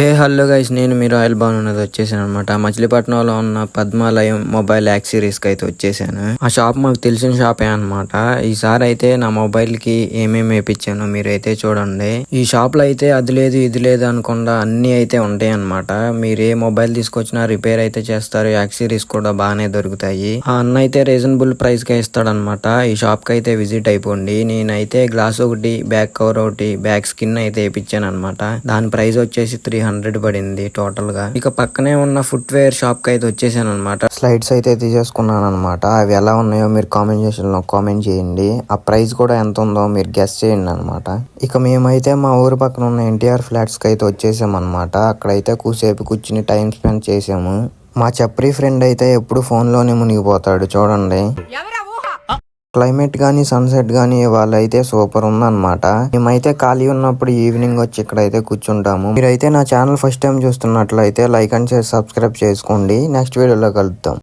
Hey hello guys నేను మీరు oil బాన్ ఉన్నది వచ్చేసాను అనమాట మచిలీపట్నంలో ఉన్న పద్మాలయం మొబైల్ యాక్సరీస్కి అయితే వచ్చేసాను. ఆ షాప్ మాకు తెలిసిన షాపే అనమాట ఈసారి అయితే నా మొబైల్కి ఏమేమి వేపించాను మీరైతే చూడండి. ఈ షాప్లో అయితే అది లేదు ఇది లేదు అనుకుండా అన్ని అయితే ఉంటాయి అనమాట మీరు ఏ మొబైల్ తీసుకొచ్చినా రిపేర్ అయితే చేస్తారు యాక్సరీస్ కూడా బాగానే దొరుకుతాయి. ఆ అన్న అయితే రీజనబుల్ ప్రైస్ కే ఇస్తాడనమాట ఈ షాప్కి అయితే విజిట్ అయిపోండి. నేనైతే గ్లాస్ ఒకటి బ్యాక్ కవర్ ఒకటి బ్యాక్ స్కిన్ అయితే వేపించాను అనమాట దాని ప్రైస్ వచ్చేసి త్రీ హండ్రెడ్ పడింది టోటల్గా ఇక పక్కనే ఉన్న ఫుట్ వేర్ షాప్కి అయితే వచ్చేసాను అనమాట స్లైడ్స్ అయితే తీసేసుకున్నాను అనమాట అవి ఎలా ఉన్నాయో మీరు కామెంట్ సెక్షన్లో కామెంట్ చేయండి. ఆ ప్రైస్ కూడా ఎంత ఉందో మీరు గెస్ చేయండి అనమాట ఇక మేమైతే మా ఊరు పక్కన ఉన్న ఎన్టీఆర్ ఫ్లాట్స్కి అయితే వచ్చేసాం అనమాట అక్కడైతే కూసేపు కూర్చుని టైం స్పెండ్ చేసాము. మా చప్రీ ఫ్రెండ్ అయితే ఎప్పుడు ఫోన్లోనే మునిగిపోతాడు చూడండి. క్లైమేట్ కానీ సన్సెట్ కానీ వాళ్ళైతే సూపర్ ఉందన్నమాట. మేమైతే ఖాళీ ఉన్నప్పుడు ఈవినింగ్ వచ్చి ఇక్కడైతే కూర్చుంటాము. మీరైతే నా ఛానల్ ఫస్ట్ టైం చూస్తున్నట్లయితే లైక్ అండ్ షేర్ సబ్స్క్రైబ్ చేసుకోండి. నెక్స్ట్ వీడియోలో కలుద్దాం.